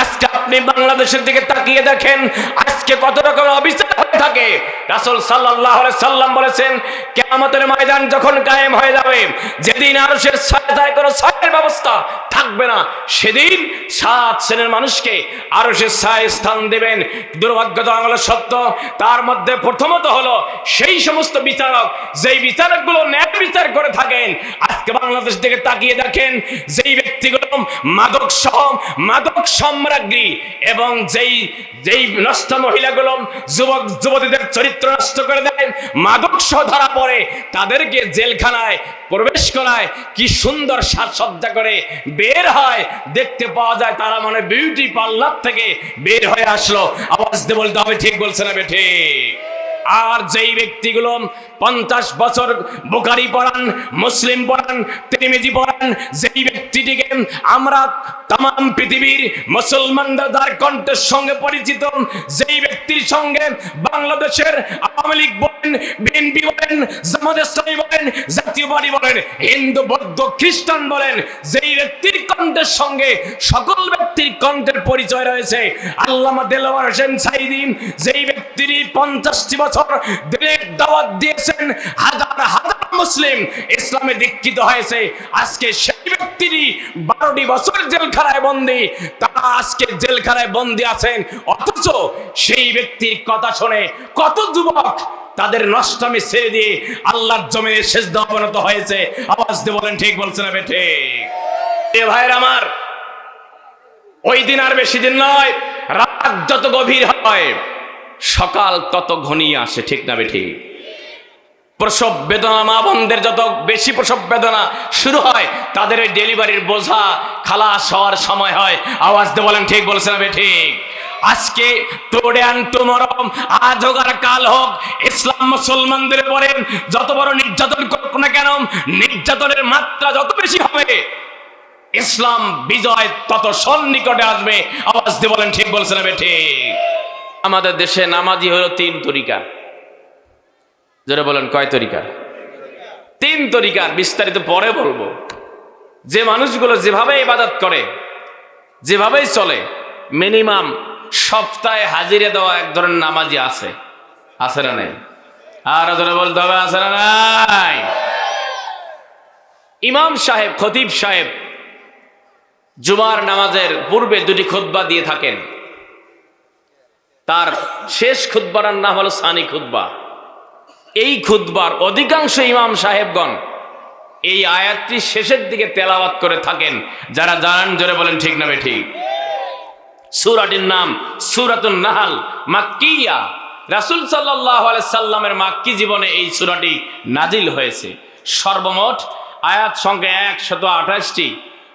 আজকে আপনি বাংলাদেশের দিকে তাকিয়ে দেখেন, আজকে কত রকম অবিচার হয়ে থাকে। রাসূল আলাইহি সাল্লাম বলেছেন, কিয়ামতের ময়দান যখন কায়েম হয়ে যাবে, যেদিন আরশের ছায়ায় কোনো ছায়ের ব্যবস্থা থাকবে না। সেদিন সাত শ্রেণির মানুষকে আরশের ছায় স্থান দেবেন। দুর্ভাগ্যজনক হলো সত্য, তার মধ্যে প্রথমত হলো সেই সমস্ত বিচারক, যেই বিচারকগুলো ন্যায় বিচার করে থাকেন, আজকে বাংলাদেশ থেকে তাকিয়ে দেখেন, যেই ব্যক্তিগুলো মাদক সহ মাদক সম্রাজ্ঞী এবং যেই যেই নষ্ট মহিলাগুলো যুবক, যুবতীদের চরিত্র নষ্ট করে দেন মাদক সহ ধরা পড়ে, তাদেরকে জেলখানায় প্রবেশ করায়, কি সুন্দর সাজসজ্জা করে বের হয়, দেখতে পাওয়া যায় তারা মানে বিউটি পার্লার থেকে বের হয়ে আসলো। আওয়াজ দিয়ে বলতে হবে, ঠিক বলছে না বেঠে। আর যেই ব্যক্তিগুলো পঞ্চাশ বছর বোকারি পড়ান, মুসলিম পড়ান, তিরিমিজি পড়ান, যেই ব্যক্তিটিকে আমরা তাম পৃথিবীর মুসলমানরা যার কণ্ঠের সঙ্গে পরিচিত। যেই ব্যক্তির সঙ্গে বাংলাদেশের আওয়ামী লীগ বলেন, বিএনপি বলেন, জামাত বলেন, জাতীয় পার্টি বলেন, হিন্দু, বৌদ্ধ, খ্রিস্টান বলেন, যেই ব্যক্তির কণ্ঠের সঙ্গে সকল ব্যক্তির কণ্ঠের পরিচয় রয়েছে। আল্লামা দেলোয়ার হোসেন সাইদিন যেই ব্যক্তির পঞ্চাশটি বছর দিনের দাওয়াত দিয়েছেন, হাজার হাজার মুসলিম ইসলামে দীক্ষিত হয়েছে। আজকে সেই ব্যক্তিরই বারোটি বছর জেলখানায় বন্দি। তারা আজকে জেলখানায় বন্দি আছেন। অথচ সেই ব্যক্তির কথা শুনে কত যুবক তাদের নষ্টামি ছেড়ে দিয়ে আল্লাহর জমিনে শেষ অবনত হয়েছে। আওয়াজ দিয়ে বলেন, ঠিক বলছে না বেঠে এ ভাইয়ের আমার, ওই দিন আর বেশি দিন নয়, রাত যত গভীর হয়, সকাল তত ঘনিয়ে আসে, ঠিক না বেঠি প্রসব বেদনা মা বোনদের যত বেশি প্রসব বেদনা শুরু হয়, তাদের ওই ডেলিভারির বোঝা খালাস হওয়ার সময় হয়। আওয়াজ দিয়ে বলেন, ঠিক বলছেন না ঠিক। আজকে তোড়ে আন মরম, আজ হোক আর কাল হোক, ইসলাম মুসলমানদের পরে যত বড় নির্যাতন করুক না কেন, নির্যাতনের মাত্রা যত বেশি হবে, ইসলাম বিজয় তত সন্নিকটে আসবে। আওয়াজ দিয়ে বলেন, ঠিক বলছেন না ঠিক। আমাদের দেশে নামাজি হলো তিন তরিকার জোরে বলেন, কয় তরিকার? তিন তরিকার, বিস্তারিত পরে বলব। যে মানুষগুলো যেভাবে ইবাদত করে, যেভাবেই চলে, মিনিমাম সপ্তাহে হাজিরে দেওয়া এক ধরনের নামাজি আছে। আছে না নাই? আর ধরে বলতে হবে, আছে না নাই? ইমাম সাহেব, খতিব সাহেব জুমার নামাজের পূর্বে দুটি খুতবা দিয়ে থাকেন। তার শেষ খুতবার নাম হলো সানি খুতবা। এই খুতবার অধিকাংশ ইমাম সাহেবগণ এই আয়াতটি শেষের দিকে তেলাওয়াত করে থাকেন। যারা জানান, জোরে বলেন, ঠিক নামে ঠিক সুরাটির নাম সুরাতুন নাহাল মাক্কিয়া। রাসুল সাল্লামের মাক্কি জীবনে এই সুরাটি নাজিল হয়েছে। সর্বমোট আয়াত সংখ্যা একশত আঠাশটি,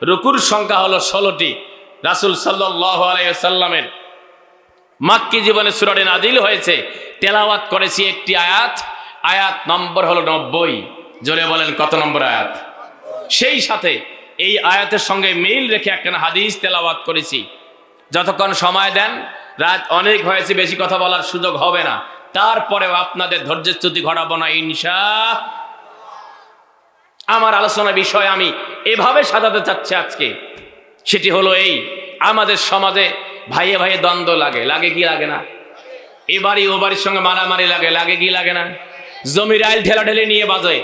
রুকুর সংখ্যা হলো ষোলোটি। রাসুল আলাইসাল্লামের মাক্কি জীবনে সুরাটি নাজিল হয়েছে। তেলাওয়াত করেছি একটি আয়াত আয়াত নম্বর হলো নব্বই। জোরে বলেন, কত নম্বর আয়াত? সেই সাথে এই আয়াতের সঙ্গে মিল রেখে একখানা হাদিস তেলাওয়াত করেছি। যতক্ষণ সময় দেন, রাত অনেক হয়েছে, বেশি কথা বলার সুযোগ হবে না। তারপরেও আপনাদের ধৈর্যচ্যুতি ঘটাবো না ইনশা আমার আলোচনা বিষয় আমি এভাবে সাজাতে চাচ্ছি আজকে। সেটি হলো এই, আমাদের সমাজে ভাইয়ে ভাইয়ে দ্বন্দ্ব লাগে। লাগে কি লাগে না? এবারই বাড়ি ও বাড়ির সঙ্গে মারামারি লাগে লাগে কি লাগে না? জমির আইল ঠেলাঠেলি নিয়ে বাজে।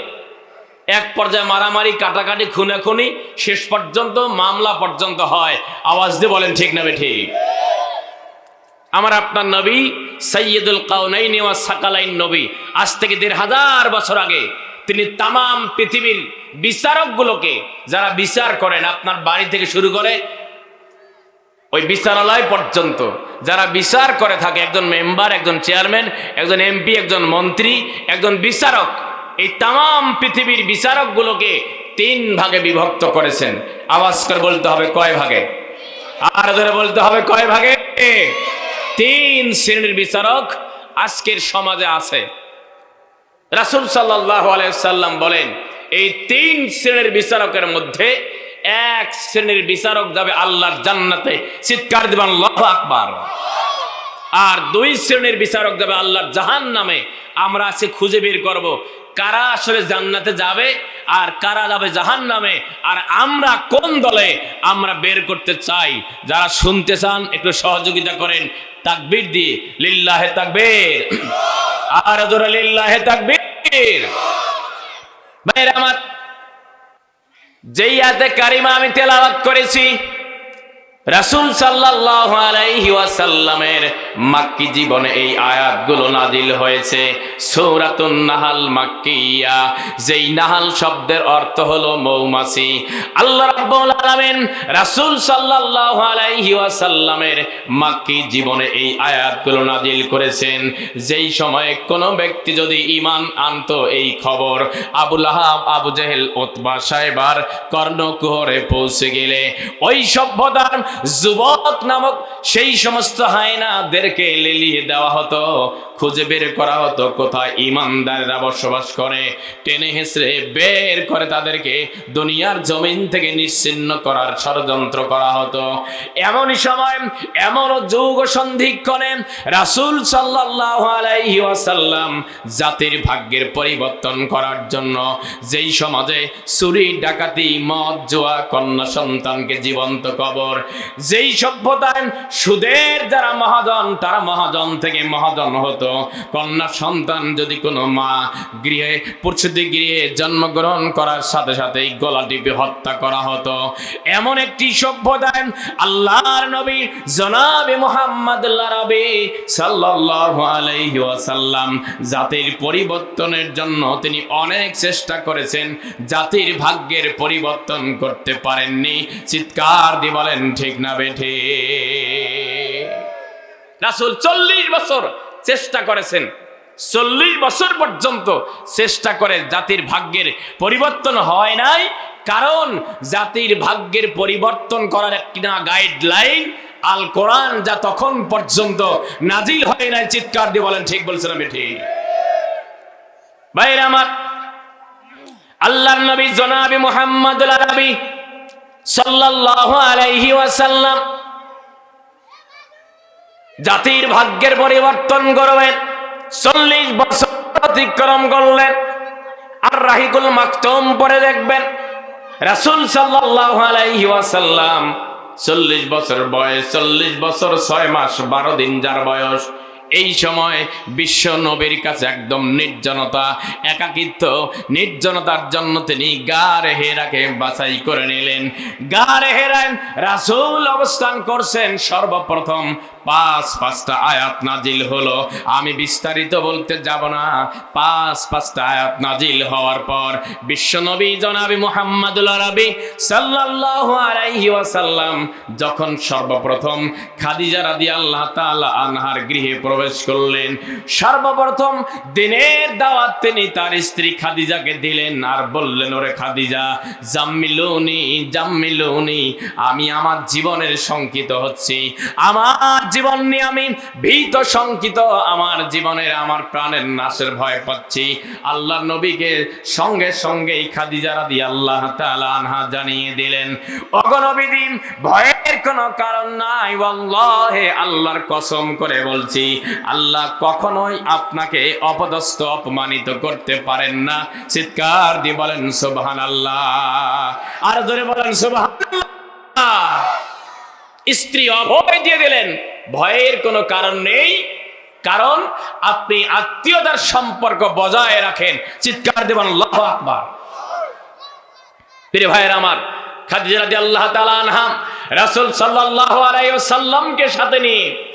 এক পর্যায়ে মারামারি, কাটাকাটি, খুনাখুনি, শেষ পর্যন্ত মামলা পর্যন্ত হয়। আওয়াজ দিয়ে বলেন, ঠিক না ঠিক আমার আপনার নবী সৈয়দুল কাউনাইন ওয়া সাকালাইন নবী, আজ থেকে দেড় হাজার বছর আগে তিনি তামাম পৃথিবীর বিচারকগুলোকে, যারা বিচার করেন, আপনার বাড়ি থেকে শুরু করে ওই বিচারালয় পর্যন্ত। যারা বিচার করে থাকে, একজন মেম্বার, একজন চেয়ারম্যান, একজন এমপি, একজন মন্ত্রী, একজন বিচারক, এই তাম পৃথিবীর বিচারকগুলোকে তিন ভাগে বিভক্ত করেছেন। আওয়াজ করে বলতে হবে কয় ভাগে? আর ধরে বলতে হবে কয় ভাগে? তিন শ্রেণির বিচারক আজকের সমাজে আছে। রাসুল সাল্লাহ আলাইসাল্লাম বলেন, এই তিন শ্রেণির বিচারকের মধ্যে এক শ্রেণির বিচারক যাবে আল্লাহর জান্নাতে। চিৎকার দিবেন, আল্লাহু আকবার। আর দুই শ্রেণির বিচারক যাবে আল্লাহর জাহান নামে আমরা আজকে খুঁজে বের করব কারা আসলে জান্নাতে যাবে আর কারা যাবে জাহান নামে আর আমরা কোন দলে আমরা বের করতে চাই? যারা শুনতে চান, একটু সহযোগিতা করেন। তাকবীর দিয়ে, লিল্লাহে তাকবীর। আর লিল্লাহে তাকবীর। ভাইরা আমার যেই আয়াতে কারিমা আমি তেলাওয়াত করেছি রাসূল সাল্লাল্লাহু আলাইহি ওয়াসাল্লামের মাক্কি জীবনে এই আয়াতগুলো নাজিল হয়েছে। সূরাতুন নাহাল মাক্কিয়া। যেই নাহাল শব্দের অর্থ হলো মৌমাছি। আল্লাহ রাব্বুল আলামিন রাসূল সাল্লাল্লাহু আলাইহি ওয়াসাল্লামের মাক্কি জীবনে এই আয়াতগুলো নাজিল করেছেন। যেই সময়ে কোনো ব্যক্তি যদি ঈমান আনতো এই খবর আবুল আহাব আবু জেহেল ওতবা সাহেবার কর্ণকুহরে পৌঁছে গেলে ওই সভ্যতার যুবক নামক সেই সমস্ত হায়নাদেরকে লেলিয়ে দেওয়া হতো। খুঁজে বের করা হতো কোথায়? ইমানদারেরা বসবাস করে। টেনে হেসড়ে বের করে তাদেরকে দুনিয়ার জমিন থেকে নিশ্চিন্ন করার ষড়যন্ত্র করা হতো। এমনই সময়, এমন যুগ সন্ধিক্ষণে রাসূল সাল্লাল্লাহু আলাইহি ওয়াসাল্লাম জাতির ভাগ্যের পরিবর্তন করার জন্য যেই সমাজে চুরি, ডাকাতি, মদ, জোয়া, কন্যা সন্তানকে জীবন্ত কবর যেই সভ্যতায় সুদের যারা মহাজন, তারা মহাজন থেকে মহাজন হতো। কন্যা সন্তান যদি কোনো মা গৃহে, প্রসূতি গৃহে জন্মগ্রহণ করার সাথে সাথেই গলা টিপে হত্যা করা হতো। এমন একটি সভ্যতায় আল্লাহর নবী জনাবে মোহাম্মদ রবি সাল্লাল্লাহু আলাইহি ওয়াসাল্লাম, জাতির পরিবর্তনের জন্য তিনি অনেক চেষ্টা করেছেন, জাতির ভাগ্যের পরিবর্তন করতে পারেননি। চিৎকার দিয়ে বলেন, ঠিক না বেঠে। রাসূল চল্লিশ বছর চেষ্টা করেছেন। চল্লিশ বছর পর্যন্ত চেষ্টা করে জাতির ভাগ্যের পরিবর্তন হয় নাই। কারণ জাতির ভাগ্যের পরিবর্তন করার একটি না গাইডলাইন আল কোরআন যা তখন পর্যন্ত নাজিল হয় নাই, চিৎকার দিয়ে বলেন, ঠিক বলছেন আমি, ঠিক। ভাইরা আমার, আল্লাহর নবী জনাবি মুহাম্মদুল আরবি আলাইহি ওয়াসাল্লাম জাতির ভাগ্যের পরিবর্তন করবেন, চল্লিশ বছর অতিক্রম করলেন, আর রাহিকুল মাকতুম পরে দেখবেন, রাসূল সাল্লাল্লাহু আলাইহি ওয়াসাল্লাম চল্লিশ বছর বয়স, চল্লিশ বছর ছয় মাস, বারো দিন যার বয়স এই সময় বিশ্ব নবীর কাছে একদম নির্জনতা, একাকিত্ব, নির্জনতার জন্য তিনি গাড়ে হেরাকে বাছাই করে নিলেন। গাড়ে হেরায় রাসুল অবস্থান করছেন সর্বপ্রথম পাঁচ, পাঁচটা আয়াত নাজিল হলো। আমি বিস্তারিত বলতে যাব না। পাঁচ, পাঁচটা আয়াত নাজিল হওয়ার পর বিশ্বনবী জনাবি মুহাম্মাদুল আরবি সাল্লাল্লাহু আলাইহি ওয়াসাল্লাম যখন সর্বপ্রথম খাদিজা রাদিয়াল্লাহু তাআলা আনহার গৃহে প্রবেশ করলেন, সর্বপ্রথম দিনের দাওয়াত তিনি তার স্ত্রী খাদিজাকে দিলেন আর বললেন, ওরে খাদিজা, জাম্মিলুনি জাম্মিলুনি, আমি আমার জীবনের শঙ্কিত হচ্ছি। আমার জীবন নিয়ে আমি ভীত শঙ্কিত। আমার জীবনের, আমার প্রাণের নাশের ভয় পাচ্ছি। আল্লাহ নবীকে সঙ্গে সঙ্গেই খাদিজা রাদি আল্লাহ আনহা জানিয়ে দিলেন অগনবিদিন ভয়ের কোনো কারণ নাই, ওয়াল্লাহে আল্লাহর কসম করে বলছি, আল্লাহ কখনোই আপনাকে অপদস্থ, অপমানিত করতে পারেন না। চিৎকার দিয়ে বলেন, সুবহানাল্লাহ। আর জোরে বলেন, সুবহানাল্লাহ। স্ত্রী অভয় দিয়ে দিলেন ভয়ের কোনো কারণ নেই। কারণ আপনি আত্মীয়তার সম্পর্ক বজায় রাখেন। চিৎকার দেবেন, আল্লাহ আকবার। প্রিয় ভাইয়ের আমার, খাদিজা রাদিয়াল্লাহু তাআলা আনহা রাসূল সাল্লাল্লাহু আলাইহি ওয়াসাল্লামকে সাথে নিয়ে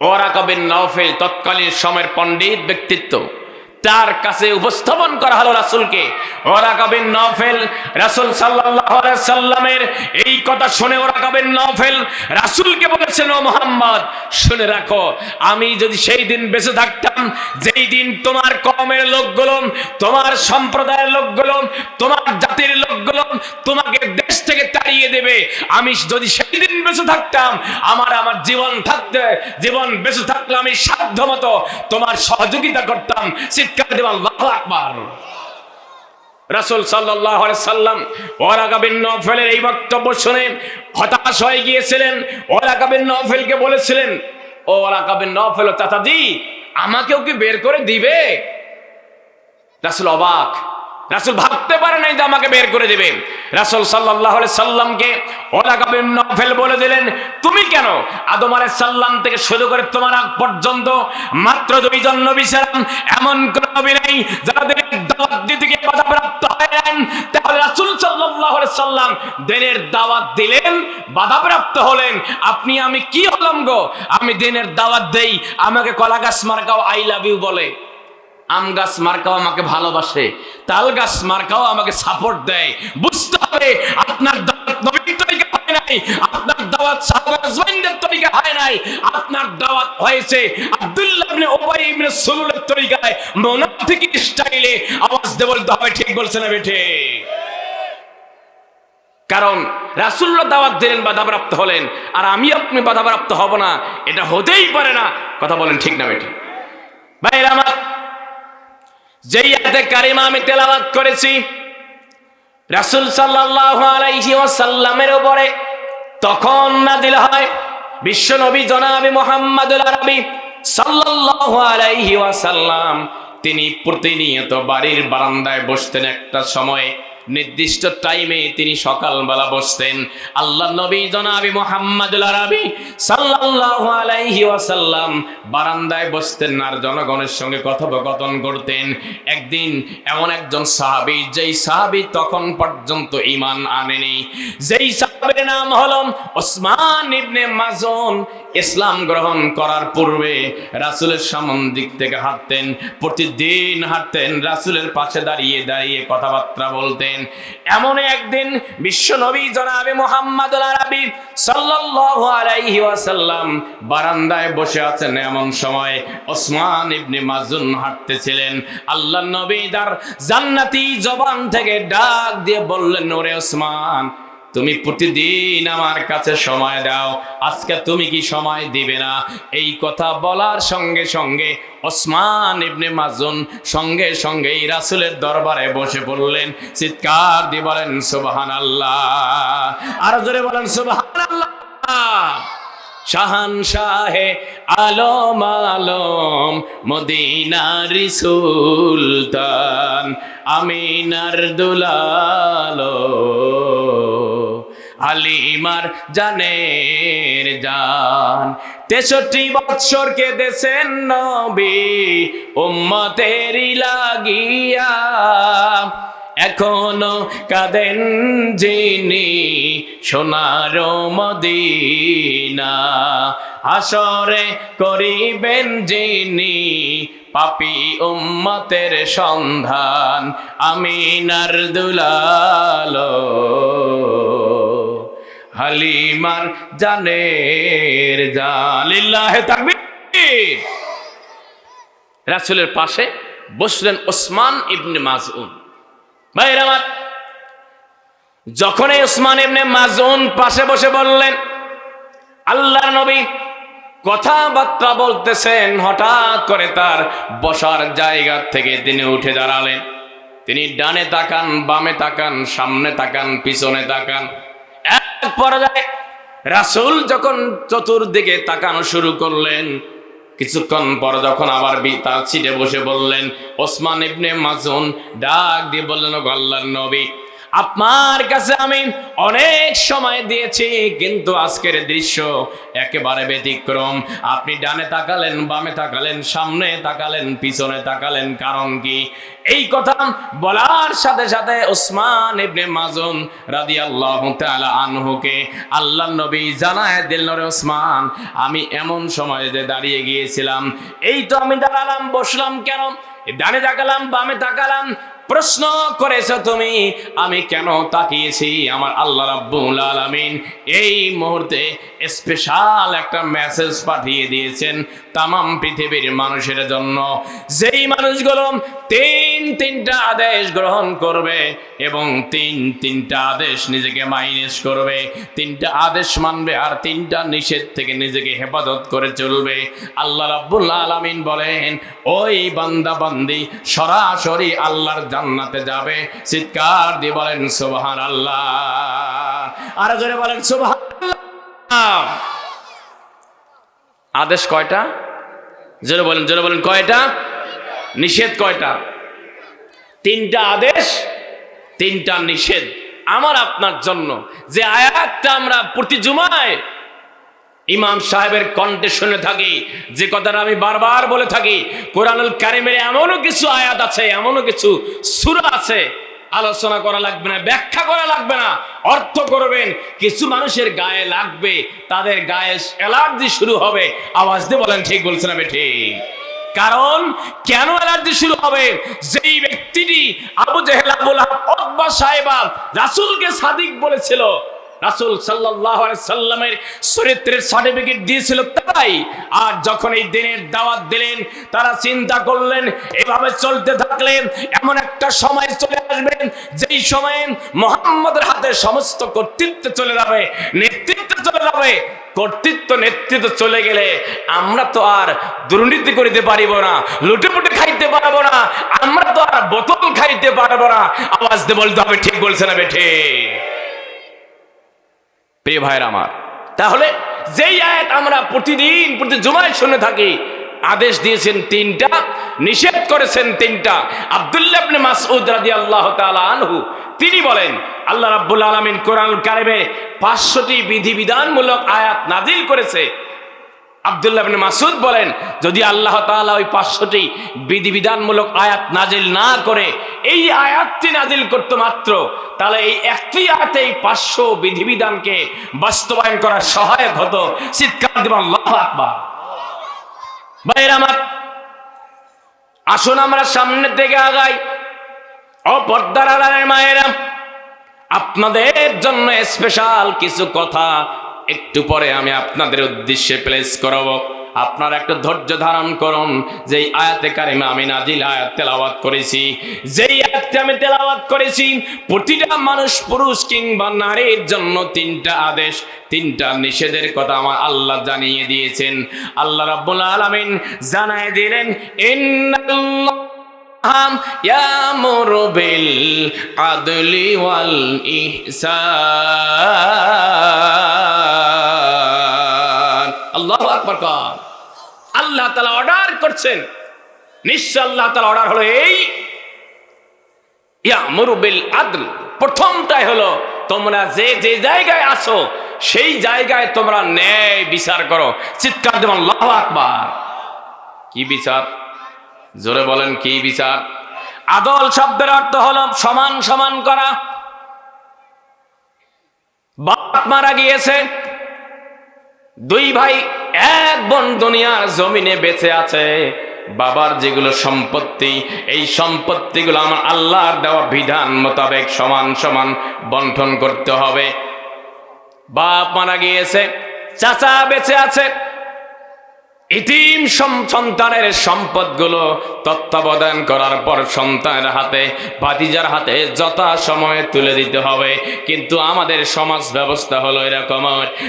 ওরাকা বিন নওফেল তৎকালীন সময়ের পণ্ডিত ব্যক্তিত্ব তার কাছে উপস্থাপন করা হলো রাসূলকে। ওরাকা বিন নওফেল রাসূল সাল্লামের এই কথা শুনে ওরাকা বিন নওফেল রাসূলকে বলেছেন, ও মুহাম্মদ, শুনে রাখো, আমি যদি সেই দিন বেঁচে থাকতাম, যেই দিন তোমার কমের লোকগুলো, তোমার সম্প্রদায়ের লোকগুলো, তোমার জাতির লোকগুলো তোমাকে দেশ থেকে তাড়িয়ে দেবে। আমি যদি সেই দিন বেঁচে থাকতাম, আমার আমার জীবন থাকতে, জীবন বেঁচে থাকলে আমি সাধ্য মতো তোমার সহযোগিতা করতাম। চিৎকার দেব, আল্লাহু আকবার। রাসূল আলাইহি সাল্লাম ওয়ারাকা বিন নওফেলের এই বক্তব্য শুনে হতাশ হয়ে গিয়েছিলেন। ওয়ারাকা বিন নওফেলকে বলেছিলেন, ও ওরাকাবিন নফেল চাচাজি আমাকেও কি বের করে দিবে? রাসুল অবাক রাসুল ভাবতে পারে নাই যে আমাকে বের করে দিবে। রাসুল সাল্লাহ সাল্লামকে ওলাকাবিন নফেল বলে দিলেন, তুমি কেন আদম আলাইহিস সাল্লাম থেকে শুরু করে তোমার আগ পর্যন্ত মাত্র দুইজন নবী ছিলাম এমন কোন নবী নেই যারা দাওয়াত দিতে গিয়ে বাধাপ্রাপ্ত হলেন? তাহলে রাসুল সাল্লাহ সাল্লাম দিনের দাওয়াত দিলেন বাধাপ্রাপ্ত হলেন। আপনি, আমি কি হলাম গো? আমি দিনের দাওয়াত দেই, আমাকে কলা গাছ মার্কাও আই লাভ ইউ বলে। আম গাছ মার্কাও আমাকে ভালোবাসে, তাল গাছ মার্কাও আমাকে সাপোর্ট দেয়। বুঝতে হবে, আপনার দাওয়াত হয় নাই, আপনার দাওয়াত আব্দুল্লাহ স্টাইলে ঠিক কারণ রাসুল্লাহ দাওয়াত দিলেন, বাধাপ্রাপ্ত হলেন, আর আমি আপনি বাধাপ্রাপ্ত হব না, এটা হতেই পারে না। কথা বলেন ঠিক না বেঠে? ভাইরা আমার যেই আয়াতে কারিমা আমি করেছি সাল্লাল্লাহু আলাইহি ওয়াসাল্লামের উপরে, তখন হয় বিশ্ব নবী জনাবি মুহাম্মাদুল আরবি সাল্লাল্লাহু আলাইহি ওয়াসাল্লাম। তিনি প্রতিনিয়ত বাড়ির বারান্দায় বসতেন একটা সময়। নির্দিষ্ট টাইমে তিনি সকালবেলা বসতেন। আল্লাহ নবী জনাবি ওয়াসাল্লাম বারান্দায় বসতেন আর জনগণের সঙ্গে কথোপকথন করতেন। একদিন এমন একজন সাহাবী, যেই সাহাবী তখন পর্যন্ত ঈমান আনেনি। যেই সাহাবীর নাম হলো ওসমান ইবনে মাজুন। ইসলাম গ্রহণ করার পূর্বে রাসূলের সামন দিক থেকে হাঁটতেন, প্রতিদিন হাঁটতেন, রাসূলের পাশে দাঁড়িয়ে দাঁড়িয়ে কথাবার্তা বলতেন। এমন একদিন বিশ্ব নবী জনাবে মোহাম্মদ আরবি বারান্দায় বসে আছেন এমন সময় ওসমান ইবনে মাজুন হাঁটতেছিলেন। আল্লাহ নবী তার জান্নাতি জবান থেকে ডাক দিয়ে বললেন, ওরে ওসমান তুমি প্রতিদিন আমার কাছে সময় দাও। আজকে তুমি কি সময় দিবে না? এই কথা বলার সঙ্গে সঙ্গে ওসমান ইবনে মাজুন সঙ্গে সঙ্গে এই রাসুলের দরবারে বসে পড়লেন। চিৎকার দিয়ে বলেন সুবাহান আল্লাহ আরও জোরে বলেন সুবাহান আল্লাহ শাহান শাহে আলম আলম, মদিনার সুলতান, আমিনার দুলালো হালিমার জানের জান। তেষট্টি বৎসর কেঁদেছেন নবী উম্মতেরই লাগিয়া। এখনও কাঁদেন যিনি সোনার মদিনা। আসরে করিবেন যিনি পাপি উম্মতের সন্ধান। আমিনার দুলালো। হালিমার জানের জালিল্লাহে তাকবীর। রাসূলের পাশে বসলেন ওসমান ইবনে মাজউন। ভাইরা আমার যখন এই ওসমান ইবনে মাজউন পাশে বসে বললেন, আল্লাহর নবী কথাবার্তা বলতেছেন, হঠাৎ করে তার বসার জায়গা থেকে তিনি উঠে দাঁড়ালেন। তিনি ডানে তাকান, বামে তাকান, সামনে তাকান, পিছনে তাকান। এক পর্যায়ে রাসূল যখন চতুর্দিকে তাকানো শুরু করলেন, কিছুক্ষণ পর যখন আবার তার সিটে বসে বললেন, ওসমান ইবনে মাজুন ডাক দিয়ে বললেন ও আল্লাহর নবী আপনার কাছে আমি অনেক সময় দিয়েছি, কিন্তু আজকের দৃশ্য একেবারে ব্যতিক্রম। আপনি ডানে তাকালেন, বামে তাকালেন, সামনে তাকালেন, পিছনে তাকালেন, কারণ কি? এই কথা বলার সাথে সাথে ওসমান ইবনে মাজুন রাদিয়াল্লাহু তাআলা আনহুকে আল্লাহ নবী জানায় দিল ওসমান আমি এমন সময় যে দাঁড়িয়ে গিয়েছিলাম, এই তো আমি দাঁড়ালাম, বসলাম কেন? ডানে তাকালাম, বামে তাকালাম প্রশ্ন করেছ তুমি, আমি কেন তাকিয়েছি আমার আল্লাহ রাব্বুল আলামিন? এই মুহূর্তে স্পেশাল একটা মেসেজ পাঠিয়ে দিয়েছেন তামাম পৃথিবীর মানুষের জন্য। যেই মানুষগুলো তিন তিনটা আদেশ গ্রহণ করবে এবং তিন তিনটা আদেশ নিজেকে মাইনেস করবে, তিনটা আদেশ মানবে আর তিনটা নিষেধ থেকে নিজেকে হেফাজত করে চলবে। আল্লাহ রাব্বুল আলামিন বলেন, ওই বান্দা বান্দি সরাসরি আল্লাহর জান্নাতে যাবে। চিৎকার দিয়ে বলেন সুবহান আল্লাহ আর জোরে বলেন সুবহান আদেশ কয়টা? জোরে বলেন জোরে বলেন, কয়টা? নিষেধ কয়টা? তিনটা আদেশ, তিনটা নিষেধ। আমার আপনার জন্য। যে আয়াতটা আমরা প্রতি জুমায় ইমাম সাহেবের কণ্ঠে শুনে থাকি, যে কথাটা আমি বারবার বলে থাকি, কোরআনুল কারিমের এমনও কিছু আয়াত আছে, এমনও কিছু সুরা আছে, আলোচনা করা লাগবে না, ব্যাখ্যা করা লাগবে না, অর্থ করবেন, কিছু মানুষের গায়ে লাগবে, তাদের গায়ে অ্যালার্জি শুরু হবে, আওয়াজ দিয়ে বলেন, ঠিক বলছেন আমি, ঠিক। কারণ, কেন অ্যালার্জি শুরু হবে? যেই ব্যক্তিটি আবু জেহেল, আবুল সাহেবা রাসূলকে সাদিক বলেছিল রাসূল সাল্লামের চরিত্রের সার্টিফিকেট দিয়েছিল তাই। আর যখন এই দিনের দাওয়াত দিলেন, তারা চিন্তা করলেন, এভাবে চলতে থাকলে এমন একটা সময় চলে আসবেন যেই সময়ে মোহাম্মদের হাতে সমস্ত কর্তৃত্ব চলে যাবে, নেতৃত্ব চলে যাবে, কর্তৃত্ব নেতৃত্ব চলে গেলে আমরা তো আর দুর্নীতি করিতে পারিব না লুটে পুটে খাইতে পারব না, আমরা তো আর বোতল খাইতে পারব না। আওয়াজ দিয়ে বলতে হবে, ঠিক বলছে না বেঠে প্রিয় ভাইয়ের আমার, তাহলে যেই আয়াত আমরা প্রতিদিন প্রতি জুমায় শুনে থাকি, আদেশ দিয়েছেন তিনটা, নিষেধ করেছেন তিনটা। আব্দুল্লাহ ইবনে মাসউদ রাদিয়াল্লাহু তাআলা আনহু, তিনি বলেন, আল্লাহ রাব্বুল আলামিন কোরআন কারেমে পাঁচশোটি বিধিবিধানমূলক আয়াত নাজিল করেছে। আব্দুল্লাহ ইবনে মাসুদ বলেন, যদি আল্লাহ তাআলা ওই 500টি বিধিবিধানমূলক আয়াত নাজিল না করে, এই আয়াতটি নাজিল করতে মাত্র, তাহলে এই একটি আয়াতে এই 500 বিধিবিধানকে বাস্তবায়ন করার সহায়ক হতো। চিৎকার দিব আল্লাহু আকবার। আমার, আসুন আমরা সামনের দিকে আগাই। ও পর্দার আড়ালের মায়েরা, আপনাদের জন্য স্পেশাল কিছু কথা একটু পরে আমি আপনাদের উদ্দেশ্যে প্লেস করব আপনারা একটু ধৈর্য ধারণ করুন যেই আয়াতে কারিমা আমি নাজিল আয়াত তেলাওয়াত করেছি যেই আয়াতটা আমি তেলাওয়াত করেছি প্রতিটা মানুষ পুরুষ কিংবা নারীর জন্য তিনটা আদেশ তিনটা নিষেধের কথা আমার আল্লাহ জানিয়ে দিয়েছেন আল্লাহ রাব্বুল আলামিন জানায় দিলেন ইন্নাল্লাহ يأمر بالعدل والإحسان আল্লাহ আকবার কর। আল্লাহ তালা অর্ডার করছেন। নিশ্চয় আল্লাহ তালা অর্ডার হলো এই। ইয়ামুরু বিল আদল। প্রথমটাই হলো, তোমরা যে যে জায়গায় সেই জায়গায় তোমরা ন্যায় বিচার করো। চিৎকার আল্লাহ কি বিচার? জোরে বলেন, কি বিচার? আদল শব্দের অর্থ হলো সমান সমান করা। বাপ মারা গিয়েছে। দুই ভাই এক বোন দুনিয়ার জমিনে বেঁচে আছে। বাবার যেগুলো সম্পত্তি, এই সম্পত্তিগুলো আমার আল্লাহর দেওয়া বিধান মোতাবেক সমান সমান বন্টন করতে হবে। বাপ মারা গিয়েছে, চাচা বেঁচে আছে। ইতিম সন্তানের সম্পদগুলো তত্ত্বাবধান করার পর সন্তানের হাতে, ভাতিজার হাতে যথা সময়ে তুলে দিতে হবে। কিন্তু আমাদের সমাজ ব্যবস্থা হলো এরকম।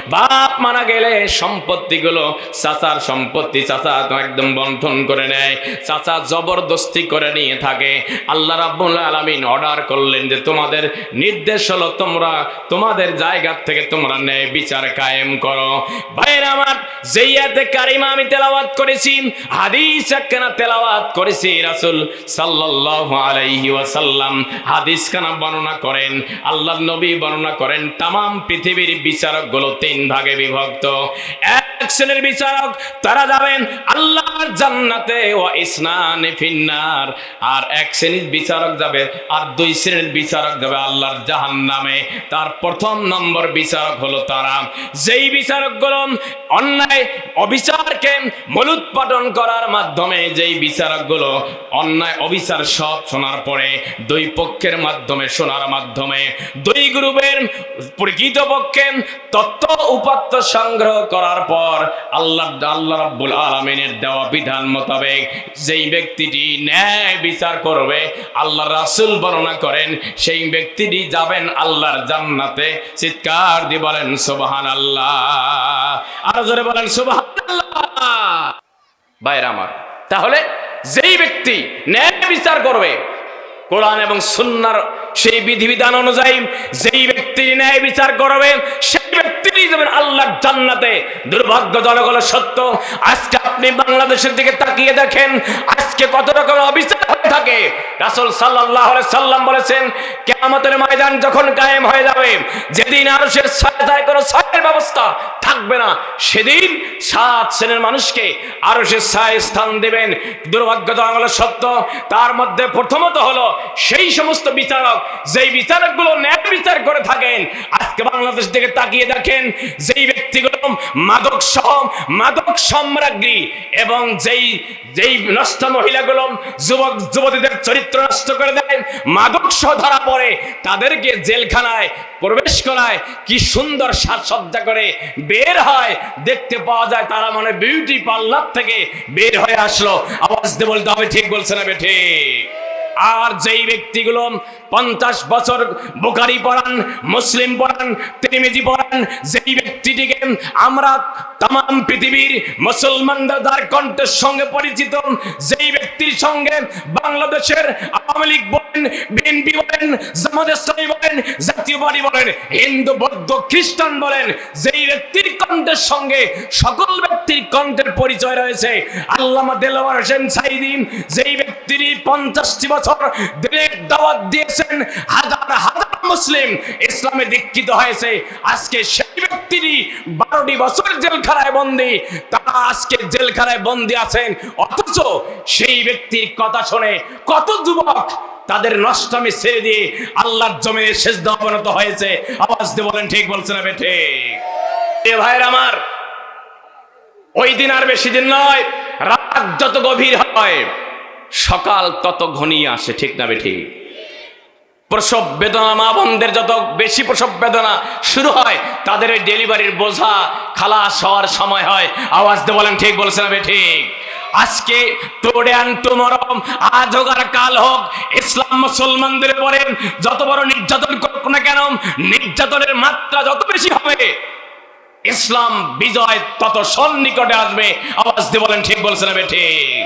বাপ মারা গেলে সম্পত্তিগুলো চাচার সম্পত্তি, চাচা একদম বন্টন করে নেয়, চাচা জবরদস্তি করে নিয়ে থাকে। আল্লাহ রাব্বুল আলামিন অর্ডার করলেন যে তোমাদের নির্দেশ হলো তোমরা তোমাদের জায়গা থেকে তোমরা ন্যায় বিচার কায়েম করো। ভাইয়ের আমার যেইয়াতে কারিমা আমি তেলাওয়াত করেছি, হাদিস একখানা তেলাওয়াত করেছি রাসূল সাল্লাল্লাহু আলাইহি ওয়াসাল্লাম। হাদিস খানা বর্ণনা করেন আল্লাহ নবী বর্ণনা করেন তাম পৃথিবীর বিচারকগুলো তিন ভাগে বিভক্ত। এক শ্রেণির বিচারক, তারা যাবেন আল্লাহর জান্নাতে ও ইসনানে ফিন্নার। আর এক শ্রেণির বিচারক যাবে, আর দুই শ্রেণির বিচারক যাবে আল্লাহর জাহান্নামে। তার প্রথম নম্বর বিচারক হলো তারা। যেই বিচারকগুলো অন্যায়, অবিচারকে মূলোৎপাটন করার মাধ্যমে, যেই বিচারকগুলো অন্যায়, অবিচার সব শোনার পরে, দুই পক্ষের মাধ্যমে শোনার মাধ্যমে, দুই গ্রুপের প্রকৃত পক্ষে তত্ত্ব উপাত্ত সংগ্রহ করার পর আল্লাহ আল্লাহ রাব্বুল আলমিনের দেওয়া বিধান মোতাবেক যেই ব্যক্তিটি ন্যায় বিচার করবে, আল্লাহ রাসূল বর্ণনা করেন, সেই ব্যক্তিটি যাবেন আল্লাহর জান্নাতে। চিৎকার দিয়ে বলেন সুবহান আল্লাহ আরও জোরে বলেন সুবহান বাইরে আমার, তাহলে যেই ব্যক্তি ন্যায় বিচার করবে, কোরআন এবং সুন্নার সেই বিধিবিধান অনুযায়ী যেই ব্যক্তি ন্যায় বিচার করবে, সেই ব্যক্তিরই যাবেন আল্লাহর জান্নাতে। দুর্ভাগ্যজনক হলো সত্য। আজকে আপনি বাংলাদেশের দিকে তাকিয়ে দেখেন, আজকে কত রকম অবিচার হয়ে থাকে। রাসূল আলাইহি সাল্লাম বলেছেন, কিয়ামতের ময়দান যখন কায়েম হয়ে যাবে, যেদিন আর সে ছায় কোনো ছায়ের ব্যবস্থা থাকবে না। সেদিন সাত শ্রেণির মানুষকে আরও ছায় স্থান দেবেন। দুর্ভাগ্যজনক হলো সত্য। তার মধ্যে প্রথমত হলো, সেই সমস্ত বিচারক, যেই বিচারকগুলো ন্যায় বিচার করে থাকেন, আজকে বাংলাদেশ থেকে তাকিয়ে দেখেন যেই ব্যক্তিগুলো মাদক সহ মাদক সম্রাজ্ঞী এবং যেই যেই নষ্ট মহিলাগুলো যুবক যুবতীদের চরিত্র নষ্ট করে দেয়, মাদক সহ ধরা পড়ে, তাদেরকে জেলখানায় প্রবেশ করায় কি সুন্দর সাজসজ্জা করে বের হয়। দেখতে পাওয়া যায় তারা মানে বিউটি পার্লার থেকে বের হয়ে আসলো। আওয়াজ দিয়ে বলতে হবে, ঠিক বলছে না বেঠে আর যেই ব্যক্তিগুলো পঞ্চাশ বছর বোকারি পড়ান, মুসলিম পড়ান, তিরিমিজি পড়ান, যেই ব্যক্তিটিকে আমরা তাম পৃথিবীর মুসলমানরা যার কণ্ঠের সঙ্গে পরিচিত, যেই ব্যক্তির সঙ্গে বাংলাদেশের আওয়ামী লীগ বলেন, বিএনপি বলেন, জামাত ইসলামী বলেন, জাতীয় পার্টি বলেন, হিন্দু, বৌদ্ধ, খ্রিস্টান বলেন, যেই ব্যক্তির কণ্ঠের সঙ্গে সকল ব্যক্তির কণ্ঠের পরিচয় রয়েছে, আল্লামা হোসেন সাইদিন, যেই পঞ্চাশটি বছর দাওয়াত দিয়েছেন, হাজার হাজার মুসলিম ইসলামে দীক্ষিত হয়েছে, আজকে সেই ব্যক্তিরই বারোটি বছর জেলখানায় বন্দি, তারা আজকে জেলখানায় বন্দি আছেন, অথচ সেই ব্যক্তির কথা শুনে কত যুবক তাদের নষ্টামি ছেড়ে দিয়ে আল্লাহর জমিনে শেষ অবনত হয়েছে। আওয়াজ দিয়ে বলেন, ঠিক বলছে না বেঠে এ ভাইয়ের আমার, ওই দিন আর বেশি দিন নয়, রাত যত গভীর হয়, সকাল তত ঘনিয়ে আসে, ঠিক না বেঠি প্রসব বেদনা মা বোনদের যত বেশি প্রসব বেদনা শুরু হয়, তাদের ওই ডেলিভারির বোঝা খালাস হওয়ার সময় হয়। আওয়াজ দিয়ে বলেন, ঠিক বলছে না ঠিক। আজকে তোড়ে আনতো মরম আজ হোক আর কাল হোক, ইসলাম মুসলমানদের পরে যত বড় নির্যাতন করুক না কেন, নির্যাতনের মাত্রা যত বেশি হবে, ইসলাম বিজয় তত সন্নিকটে আসবে। আওয়াজ দিয়ে বলেন, ঠিক বলছে না ঠিক